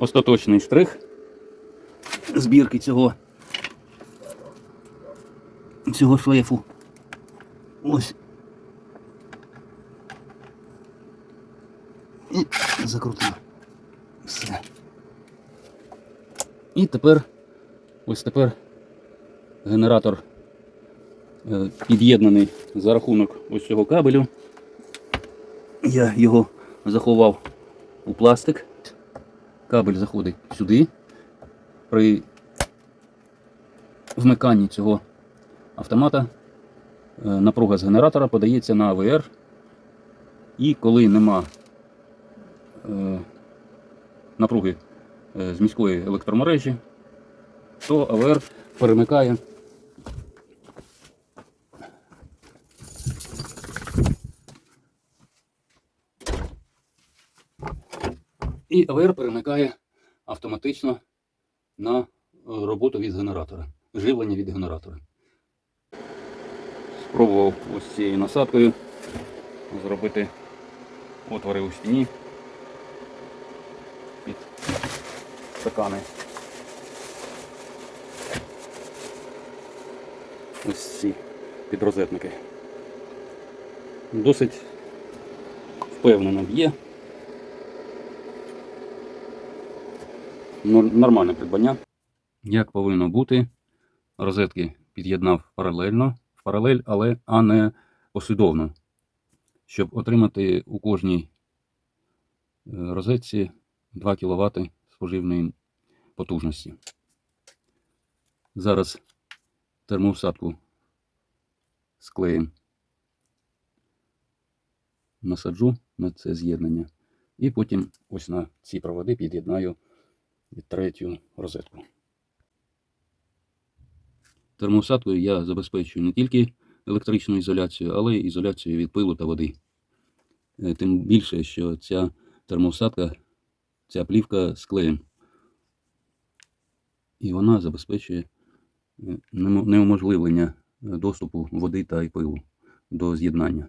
остаточний штрих збірки цього, цього шлейфу. Ось. І закрутив. Все. І тепер, ось тепер генератор е, під'єднаний за рахунок ось цього кабелю. Я його заховав у пластик. Кабель заходить сюди. При вмиканні цього автомата е, напруга з генератора подається на АВР. І коли нема е, напруги е, з міської електромережі, то АВР перемикає І АВР перемикає автоматично на е, роботу від генератора, живлення від генератора. Спробував ось цією насадкою зробити отвори у стіні під стакани. Ось ці підрозетники. Досить впевнено б'є. Нормальне придбання. Як повинно бути, розетки під'єднав паралельно, в паралель, але а не послідовно, щоб отримати у кожній е, розетці 2 кВт споживної потужності. Зараз термоусадку з клеєм насаджу на це з'єднання. І потім ось на ці проводи під'єднаю від третю розетку. Термоусадкою я забезпечую не тільки електричну ізоляцію, але й ізоляцію від пилу та води. Е, Тим більше, що ця термоусадка, ця плівка з клеєм. І вона забезпечує е, неуможливлення е, доступу води та й пилу до з'єднання.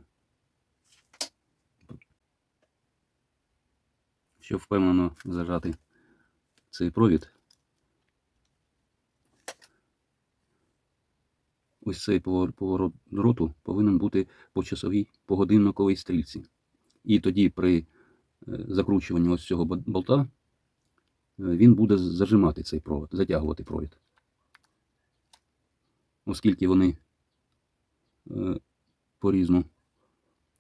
Щоб впевнено зажати цей провід. Ось цей повор- поворот дроту повинен бути по часовій погодинниковій стрільці. І тоді при е, закручуванні ось цього болта е, він буде зажимати цей провод, затягувати провід. Оскільки вони е, по різну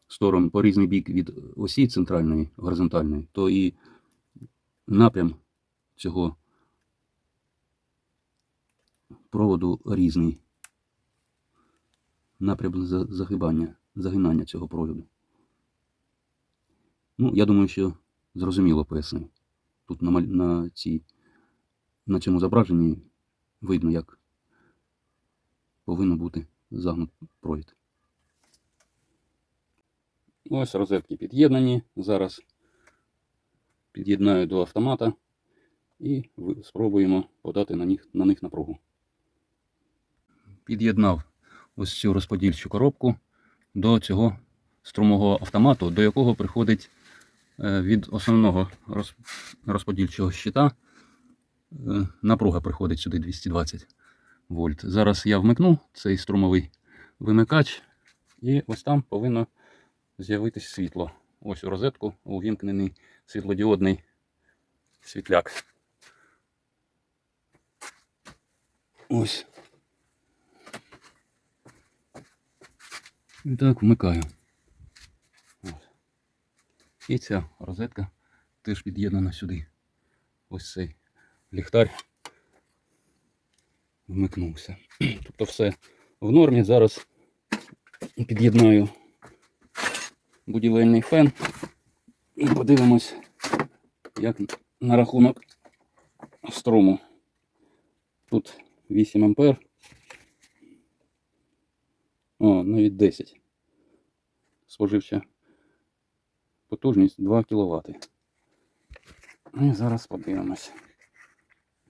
сторону, по різний бік від осі центральної горизонтальної, то і напрям цього проводу різний. Напрям загибання, загинання цього проводу. Ну, я думаю, що зрозуміло пояснив. Тут на, на, цій, на цьому зображенні видно, як повинно бути загнут провід. Ось розетки під'єднані. Зараз під'єднаю до автомата і спробуємо подати на них, на них напругу. Під'єднав ось цю розподільчу коробку до цього струмового автомату, до якого приходить е, від основного розподільчого щита. е, Напруга приходить сюди 220 вольт. Зараз я вмикну цей струмовий вимикач, і ось там повинно з'явитись світло. Ось у розетку увімкнений світлодіодний світляк. Ось. І так, вмикаю. Ось. І ця розетка теж під'єднана сюди. Ось цей ліхтар вмикнувся. Тобто все в нормі. Зараз під'єднаю будівельний фен і подивимось, як на рахунок струму. Тут 8 ампер. О, навіть 10. Споживча потужність 2 кВт. І зараз подивимось,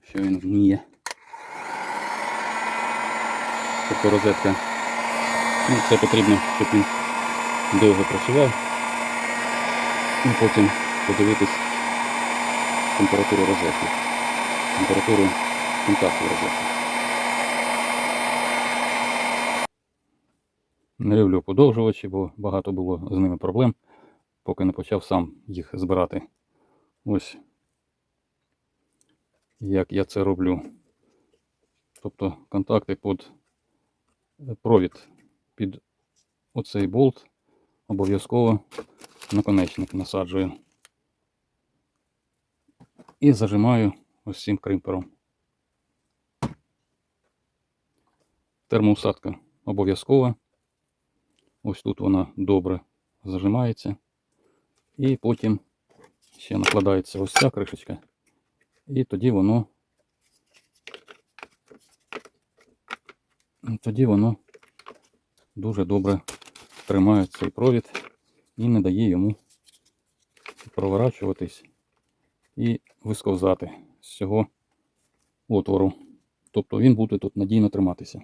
що він вміє. Тобто розетка. Ну, це потрібно, щоб він довго працював. І потім подивитись, температуру розетки, температуру контакту розетки. Не люблю подовжувачі, бо багато було з ними проблем, поки не почав сам їх збирати. Ось як я це роблю. Тобто контакти під провід під оцей болт обов'язково наконечник насаджую. І зажимаю ось цим кримпером. Термоусадка обов'язкова. Ось тут вона добре зажимається. І потім ще накладається ось ця кришечка. І тоді воно тоді воно дуже добре тримає цей провід і не дає йому проворачуватись і висковзати з цього отвору. Тобто він буде тут надійно триматися.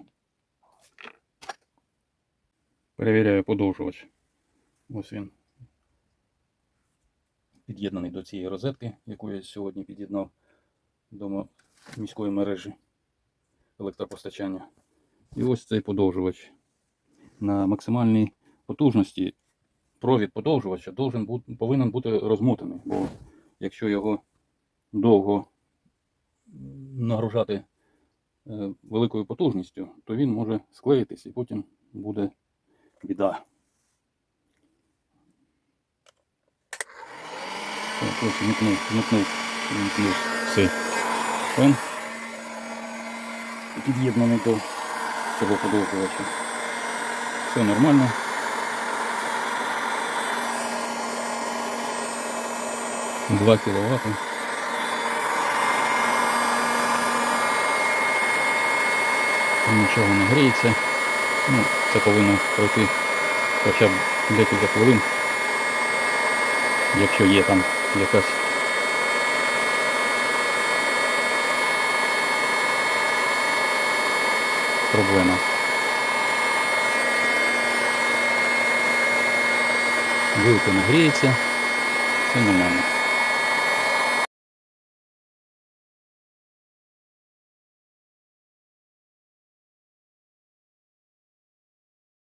Перевіряю подовжувач. Ось він під'єднаний до цієї розетки, яку я сьогодні під'єднав до міської мережі електропостачання. І ось цей подовжувач. На максимальній потужності провід подовжувача бути, повинен бути розмотаний, бо якщо його довго нагружати е, великою потужністю, то він може склеїтись і потім буде біда. Так, ось вмикнув, вмикнув, вмикнув цей фен. Під'єднаний до цього подовжувача. Все нормально. Два кіловати. Нічого не гріється. Ну, це повинно пройти хоча б декілька хвилин. Якщо є там якась проблема. Вилка не гріється, все нормально.